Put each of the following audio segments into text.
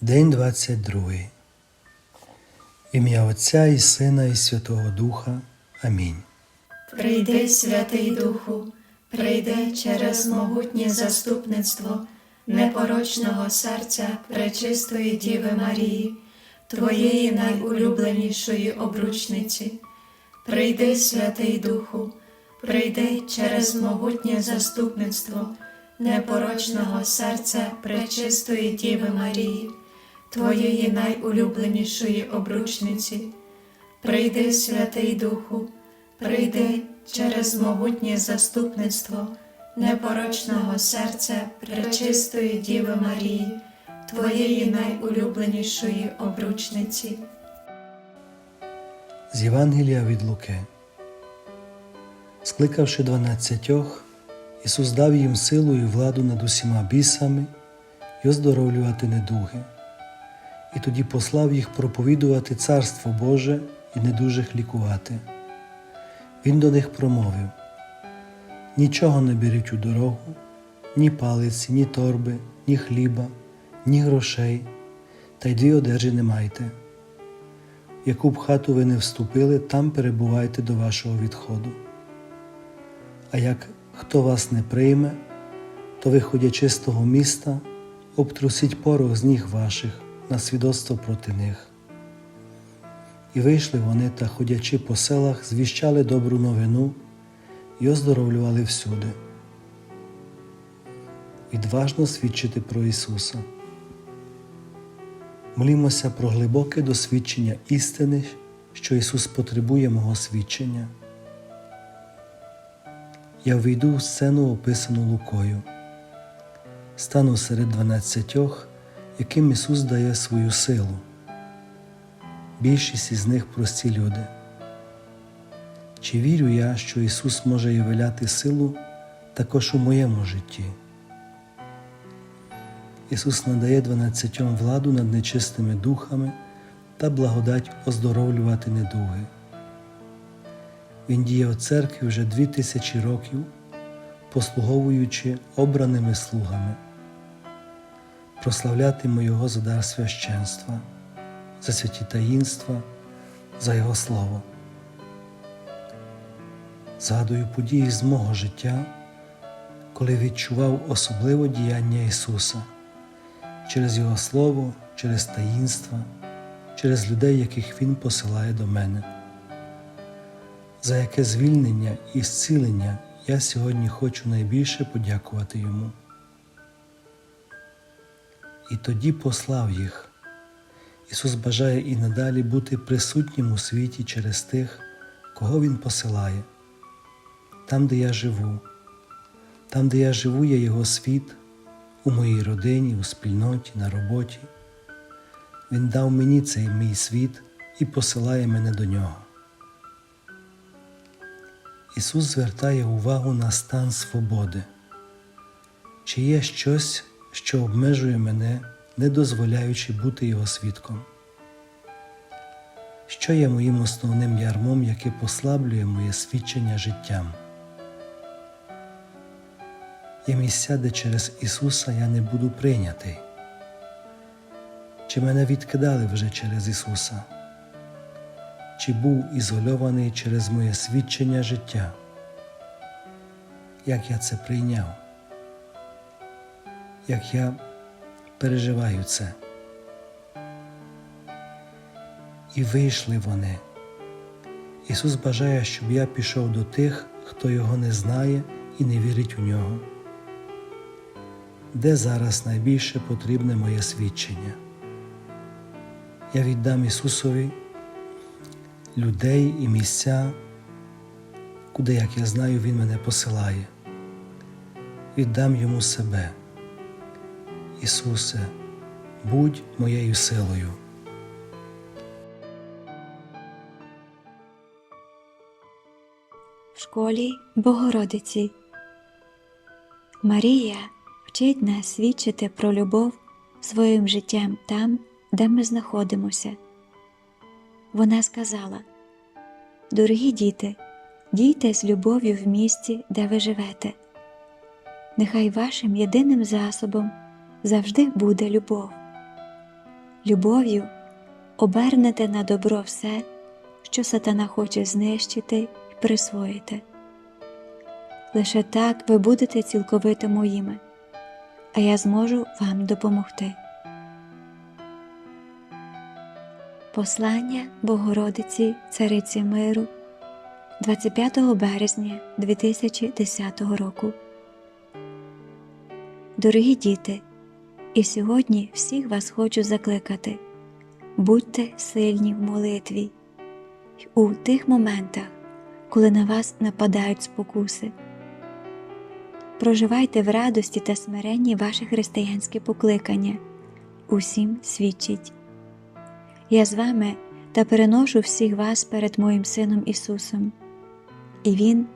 День 22. Ім'я Отця і Сина, і Святого Духа. Амінь. Прийди, Святий Духу, прийди через могутнє заступництво непорочного серця пречистої Діви Марії, Твоєї найулюбленішої обручниці. Прийди, Святий Духу, прийди через могутнє заступництво непорочного серця пречистої Діви Марії, Твоєї найулюбленішої обручниці. Прийди, Святий Духу, прийди через могутнє заступництво непорочного серця пречистої Діви Марії, Твоєї найулюбленішої обручниці. З Євангелія від Луки. Скликавши дванадцятьох, Ісус дав їм силу і владу над усіма бісами і оздоровлювати недуги. І тоді послав їх проповідувати Царство Боже і недужих лікувати. Він до них промовив: Нічого не беріть у дорогу, ні палиці, ні торби, ні хліба, ні грошей, та й дві одежі не майте. Яку б хату ви не вступили, там перебувайте до вашого відходу. А як хто вас не прийме, то, виходячи з того міста, обтрусіть порох з ніг ваших на свідоцтво проти них. І вийшли вони та, ходячи по селах, звіщали добру новину і оздоровлювали всюди. Відважно свідчити про Ісуса. Молімося про глибоке досвідчення істини, що Ісус потребує мого свідчення. Я вийду в сцену, описану Лукою, стану серед дванадцятьох, яким Ісус дає свою силу. Більшість із них прості люди. Чи вірю я, що Ісус може являти силу також у моєму житті? Ісус надає дванадцятьом владу над нечистими духами та благодать оздоровлювати недуги. Він діє в церкві вже дві тисячі років, послуговуючи обраними слугами. Прославлятиму Його за дар священства, за святі таїнства, за Його Слово. Згадую події з мого життя, коли відчував особливе діяння Ісуса через Його Слово, через таїнства, через людей, яких Він посилає до мене. За яке звільнення і зцілення я сьогодні хочу найбільше подякувати Йому. І тоді послав їх. Ісус бажає і надалі бути присутнім у світі через тих, кого Він посилає, там, де я живу, там, де я живу, є Його світ, у моїй родині, у спільноті, на роботі. Він дав мені цей мій світ і посилає мене до нього. Ісус звертає увагу на стан свободи. Чи є щось, що обмежує мене, не дозволяючи бути Його свідком? Що є моїм основним ярмом, яке послаблює моє свідчення життям? Є місця, де через Ісуса я не буду прийнятий. Чи мене відкидали вже через Ісуса? Чи був ізольований через моє свідчення життя? Як я це прийняв? Як я переживаю це? І вийшли вони. Ісус бажає, щоб я пішов до тих, хто Його не знає і не вірить у нього. Де зараз найбільше потрібне моє свідчення? Я віддам Ісусові людей і місця, куди, як я знаю, Він мене посилає. Віддам йому себе. Ісусе, будь моєю силою. в школі Богородиці. Марія вчить нас свідчити про любов своїм життям там, де ми знаходимося. Вона сказала: Дорогі діти, дійте з любов'ю в місті, де ви живете. Нехай вашим єдиним засобом завжди буде любов. любов'ю обернете на добро все, що сатана хоче знищити і присвоїти. Лише так ви будете цілковито моїми, а я зможу вам допомогти. Послання Богородиці Цариці Миру 25 березня 2010 року. Дорогі діти, і сьогодні всіх вас хочу закликати будьте сильні в молитві у тих моментах, коли на вас нападають спокуси. Проживайте в радості та смиренні ваше християнське покликання, усім свідчить. Я з вами та переношу всіх вас перед моїм Сином Ісусом, і Він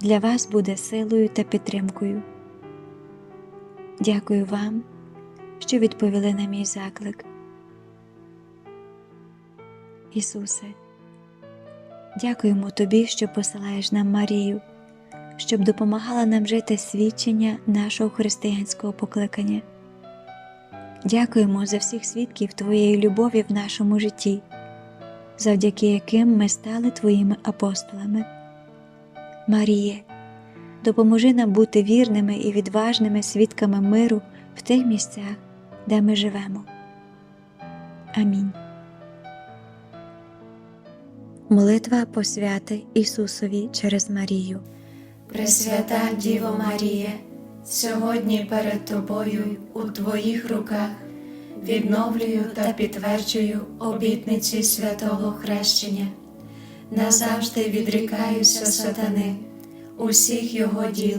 для вас буде силою та підтримкою. Дякую вам, що відповіли на мій заклик. Ісусе, дякуємо Тобі, що посилаєш нам Марію, щоб допомагала нам жити свідчення нашого християнського покликання. Дякуємо за всіх свідків Твоєї любові в нашому житті, завдяки яким ми стали Твоїми апостолами. Маріє, допоможи нам бути вірними і відважними свідками миру в тих місцях, де ми живемо. Амінь. Молитва посвяти Ісусові через Марію. Пресвята Діво Марія, сьогодні перед Тобою у Твоїх руках відновлюю та підтверджую обітниці святого хрещення. Назавжди відрікаюся сатани, усіх його діл,